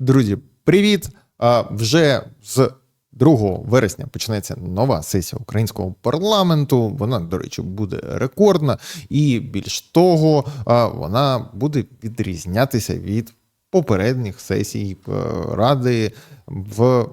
Друзі, привіт! Вже з 2 вересня почнеться нова сесія українського парламенту. Вона, до речі, буде рекордна, і більш того, вона буде відрізнятися від попередніх сесій е, ради в.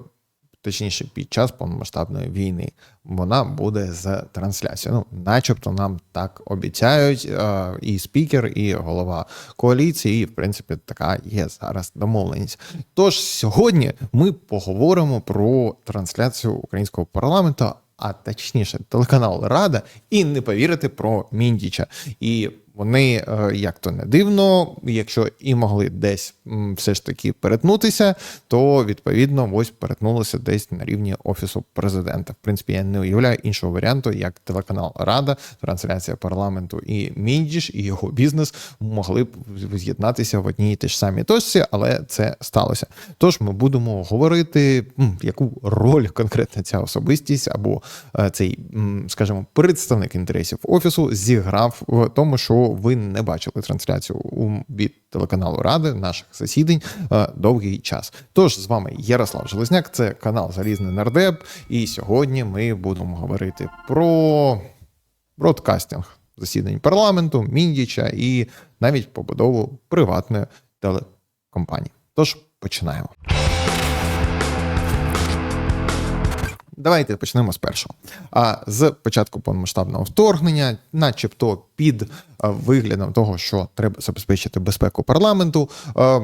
Точніше, під час повномасштабної війни вона буде з трансляцією. Ну, начебто, нам так обіцяють е, і спікер, і голова коаліції. І в принципі, така є зараз домовленість. Тож сьогодні ми поговоримо про трансляцію українського парламенту, а точніше, телеканал Рада, і не повірити про Міндіча. І вони, е, як то не дивно, якщо і могли десь все ж таки перетнутися, то відповідно ось перетнулися десь на рівні офісу президента. В принципі, я не уявляю іншого варіанту, як телеканал Рада, трансляція парламенту і Міндіш, і його бізнес могли б з'єднатися в одній і тій ж самій точці, але це сталося. Тож ми будемо говорити, яку роль конкретно ця особистість або е, цей, скажімо, представник інтересів офісу зіграв в тому, що ви не бачили трансляцію від телеканалу Ради наших засідань е, довгий час. Тож з вами Ярослав Железняк, це канал Залізний Нардеп, і сьогодні ми будемо говорити про бродкастинг засідань парламенту, Міндіча і навіть побудову приватної телекомпанії. Тож починаємо. Давайте почнемо з першого. А з початку повномасштабного вторгнення, начебто під е, виглядом того, що треба забезпечити безпеку парламенту, е,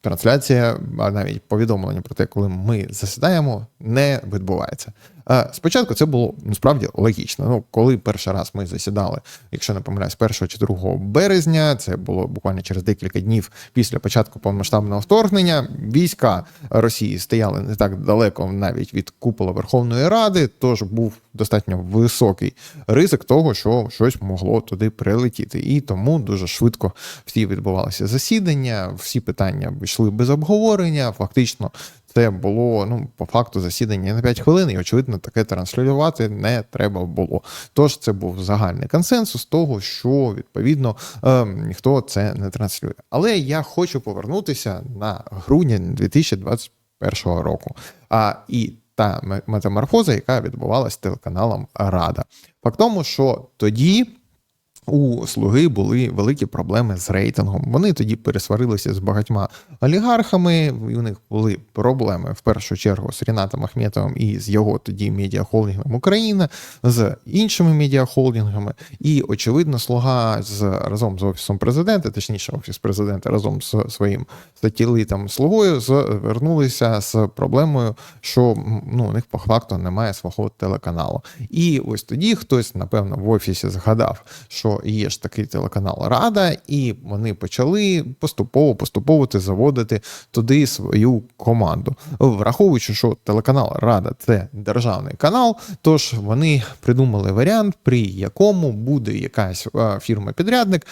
трансляція, а навіть повідомлення про те, коли ми засідаємо, не відбувається. Е, Спочатку це було насправді логічно. Ну, коли перший раз ми засідали, якщо не помиляюсь, 1 чи 2 березня, це було буквально через декілька днів після початку повномасштабного вторгнення. Війська Росії стояли не так далеко навіть від купола Верховної Ради, тож був достатньо високий ризик того, що щось могло туди прилетіти. І тому дуже швидко всі відбувалися засідання, всі питання йшли без обговорення. Фактично, це було ну по факту засідання на 5 хвилин, і очевидно, таке транслювати не треба було. Тож це був загальний консенсус того, що відповідно е, ніхто це не транслює. Але я хочу повернутися на грудень 2021 року. А і та метаморфоза, яка відбувалась телеканалом Рада. Факт тому, що тоді у слуги були великі проблеми з рейтингом. Вони тоді пересварилися з багатьма олігархами. У них були проблеми в першу чергу з Рінатом Ахметовим і з його тоді медіахолдингом Україна, з іншими медіахолдингами. І очевидно, слуга з разом з офісом президента, точніше, офіс президента разом з своїм сателітом слугою звернулися з проблемою, що ну у них по факту немає свого телеканалу. І ось тоді хтось, напевно, в офісі згадав, що є ж такий телеканал Рада, і вони почали поступово поступово заводити туди свою команду. Враховуючи, що телеканал Рада це державний канал, тож вони придумали варіант, при якому буде якась фірма-підрядник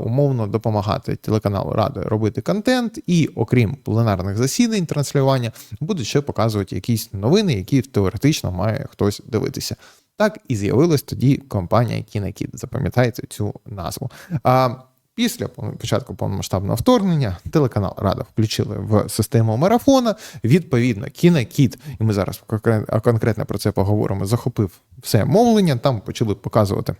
умовно допомагати телеканалу Рада робити контент, і окрім пленарних засідань, транслювання, будуть ще показувати якісь новини, які теоретично має хтось дивитися. Так і з'явилась тоді компанія Кінекіт. Запам'ятайте цю назву. А після початку повномасштабного вторгнення телеканал Рада включили в систему марафона. Відповідно, Кінекіт, і ми зараз конкретно про це поговоримо. Захопив все мовлення. Там почали показувати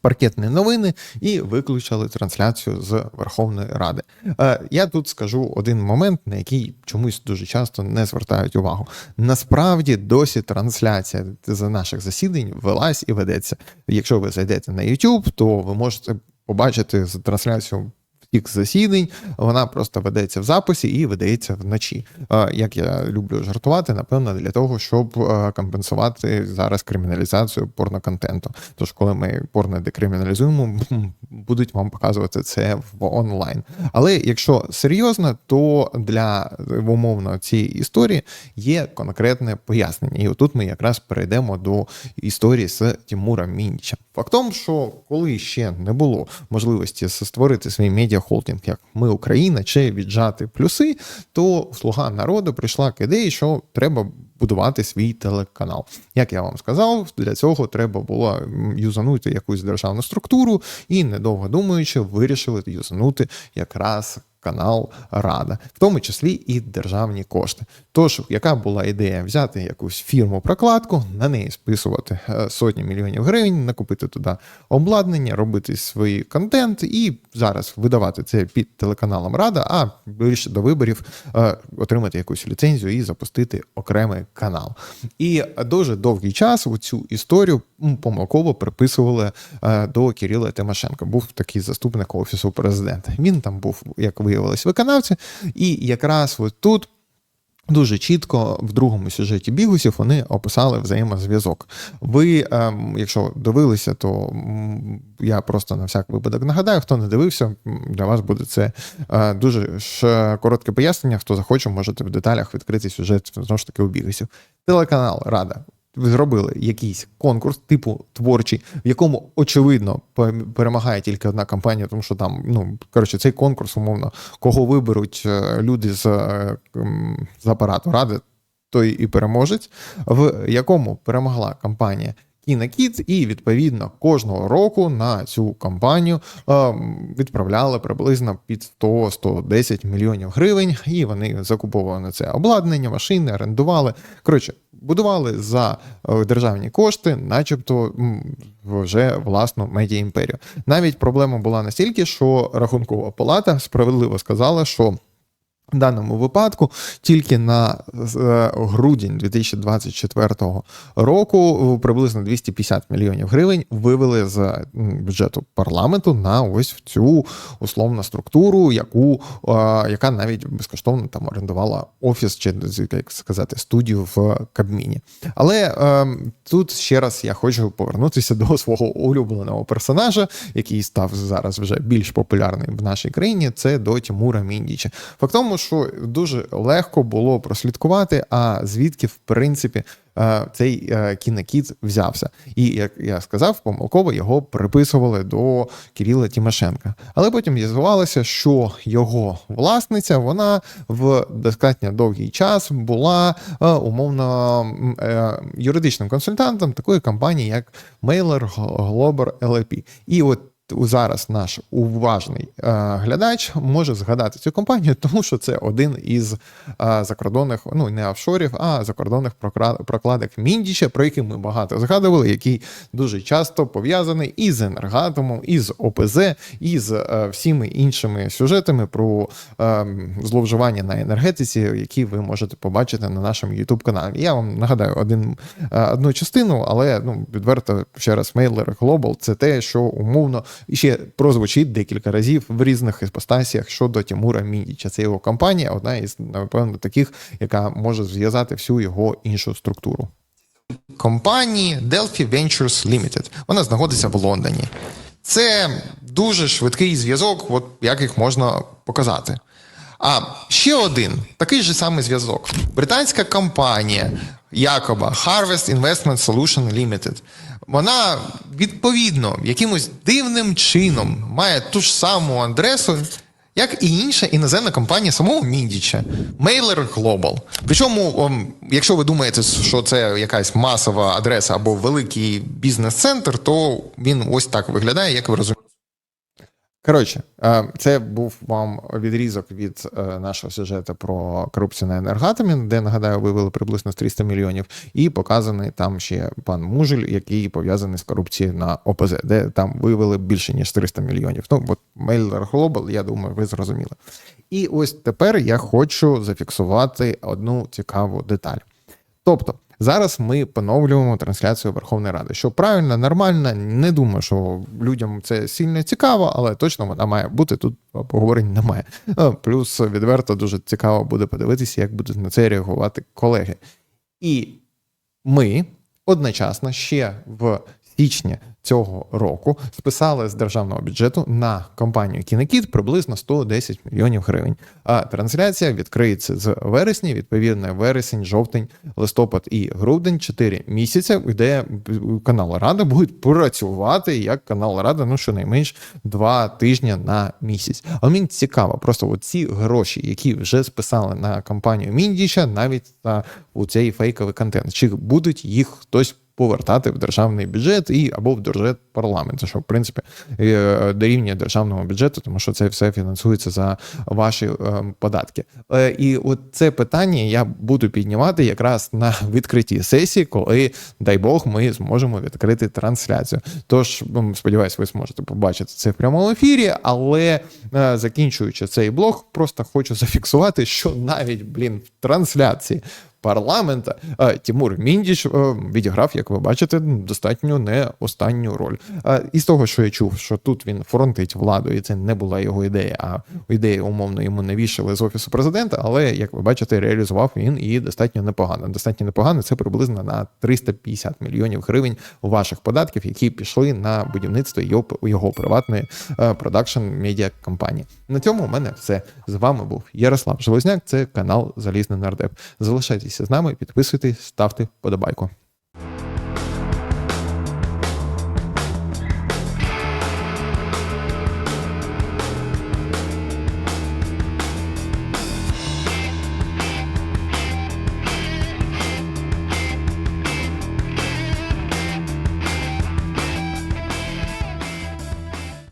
паркетні новини і виключили трансляцію з Верховної Ради. Е, Я тут скажу один момент, на який чомусь дуже часто не звертають увагу. Насправді досі трансляція з наших засідань велась і ведеться. Якщо ви зайдете на YouTube, то ви можете побачити трансляцію втік засідань, вона просто ведеться в записі і видається вночі. Як я люблю жартувати, напевно, для того, щоб е, компенсувати зараз криміналізацію порноконтенту. Тож, коли ми порно декриміналізуємо, будуть вам показувати це в онлайн. Але якщо серйозно, то для умовно цієї історії є конкретне пояснення. І отут ми якраз перейдемо до історії з Тимуром Міндічем. Фактом, що коли ще не було можливості створити свій медіахолдинг, як ми Україна, чи віджати плюси, то слуга народу прийшла к ідеї, що треба будувати свій телеканал. Як я вам сказав, для цього треба було юзанути якусь державну структуру, і недовго думаючи, вирішили юзанути якраз канал Рада, в тому числі і державні кошти. Тож, яка була ідея взяти якусь фірму прокладку, на неї списувати е, сотні мільйонів гривень, накупити туди обладнання, робити свій контент і зараз видавати це під телеканалом Рада, а більше до виборів е, отримати якусь ліцензію і запустити окремий канал. І дуже довгий час у цю історію помилково приписували е, до Кирила Тимошенка. Був такий заступник офісу президента. Він там був, як виявилось, виконавцем, і якраз от тут. Дуже чітко в другому сюжеті бігусів вони описали взаємозв'язок. Ви, ем, якщо дивилися, то я просто на всяк випадок нагадаю, хто не дивився, для вас буде це е, дуже ж коротке пояснення. Хто захоче, можете в деталях відкрити сюжет знову ж таки у бігусів. Телеканал Рада. Зробили якийсь конкурс, типу творчий, в якому очевидно перемагає тільки одна компанія, тому що там, ну коротше, цей конкурс, умовно, кого виберуть е, люди з, е, з апарату ради, той і переможець, в якому перемогла компанія Кінокіт, і відповідно кожного року на цю кампанію е, відправляли приблизно під 100-110 мільйонів гривень, і вони закуповували на це обладнання, машини, орендували. Коротше, будували за е, державні кошти, начебто вже власну медіаімперію. Навіть проблема була настільки, що рахункова палата справедливо сказала, що даному випадку тільки на е, грудень 2024 року приблизно 250 мільйонів гривень вивели з бюджету парламенту на ось цю условну структуру, яку е, яка навіть безкоштовно там орендувала офіс чи як сказати студію в Кабміні. Але е, тут ще раз я хочу повернутися до свого улюбленого персонажа, який став зараз вже більш популярний в нашій країні. Це до Тимура Міндіча. Факт в тому, що дуже легко було прослідкувати, а звідки, в принципі, е, цей е, кінокіт взявся. І як я сказав, помилково його приписували до Кирила Тимошенка. Але потім з'ясувалося, що його власниця вона в достатньо довгий час була е, умовно юридичним консультантом такої компанії, як Mailer Global LLP. І от зараз наш уважний е, глядач може згадати цю компанію, тому що це один із е, закордонних, ну не офшорів, а закордонних прокладок Міндіча, про який ми багато згадували, який дуже часто пов'язаний і з енергатомом, і з ОПЗ, і з е, всіми іншими сюжетами про зловживання на енергетиці, які ви можете побачити на нашому youtube каналі. Я вам нагадаю один, одну частину, але ну відверто ще раз Mailer Global це те, що умовно ще прозвучить декілька разів в різних іпостасіях щодо Тимура Міндіча. Це його компанія, одна із, напевно, таких, яка може зв'язати всю його іншу структуру. Компанії Delphi Ventures Limited. Вона знаходиться в Лондоні. Це дуже швидкий зв'язок, от як їх можна показати. А ще один такий же самий зв'язок. Британська компанія Якоба Harvest Investment Solution Limited. Вона відповідно якимось дивним чином має ту ж саму адресу, як і інша іноземна компанія самого Міндіча Mailer Global. Причому, якщо ви думаєте, що це якась масова адреса або великий бізнес-центр, то він ось так виглядає, як ви розумієте. Коротше, е, це був вам відрізок від е, нашого сюжету про корупцію на енергатомі, де нагадаю, вивели приблизно 300 мільйонів, і показаний там ще пан Мужель, який пов'язаний з корупцією на ОПЗ, де там вивели більше ніж 300 мільйонів. Ну от Mailer Global, я думаю, ви зрозуміли. І ось тепер я хочу зафіксувати одну цікаву деталь. Тобто. Зараз ми поновлюємо трансляцію Верховної Ради. Що правильно, нормально, не думаю, що людям це сильно цікаво, але точно вона має бути. Тут поговорень немає. Плюс відверто дуже цікаво буде подивитися, як будуть на це реагувати колеги. І ми одночасно ще в січні цього року списали з державного бюджету на компанію Кінокіт приблизно 110 мільйонів гривень. А трансляція відкриється з вересня, відповідно, вересень, жовтень, листопад і грудень, 4 місяці, де канал Рада буде працювати як канал Рада, ну щонайменш 2 тижні на місяць. А мені цікаво, просто ці гроші, які вже списали на компанію Міндіча, навіть на у цей фейковий контент, чи будуть їх хтось повертати в державний бюджет і або в бюджет парламенту, що в принципі е, дорівнює державному бюджету, тому що це все фінансується за ваші е, податки. Е, І от це питання я буду піднімати якраз на відкритій сесії, коли дай Бог ми зможемо відкрити трансляцію. Тож м, сподіваюсь, ви зможете побачити це в прямому ефірі. Але закінчуючи цей блог, просто хочу зафіксувати, що навіть блін в трансляції. Парламента е, Тимур Міндіч е, відіграв, як ви бачите, достатньо не останню роль. Е, І з того, що я чув, що тут він фронтить владу, і це не була його ідея, а ідея умовно йому навішали з офісу президента. Але як ви бачите, реалізував він і достатньо непогано. Достатньо непогано. Це приблизно на 350 мільйонів гривень ваших податків, які пішли на будівництво його, його приватної продакшн медіа компанії. На цьому у мене все з вами був Ярослав Железняк. Це канал Залізний нардеп. Залишайтеся з нами, підписуйтесь, ставте подобайку.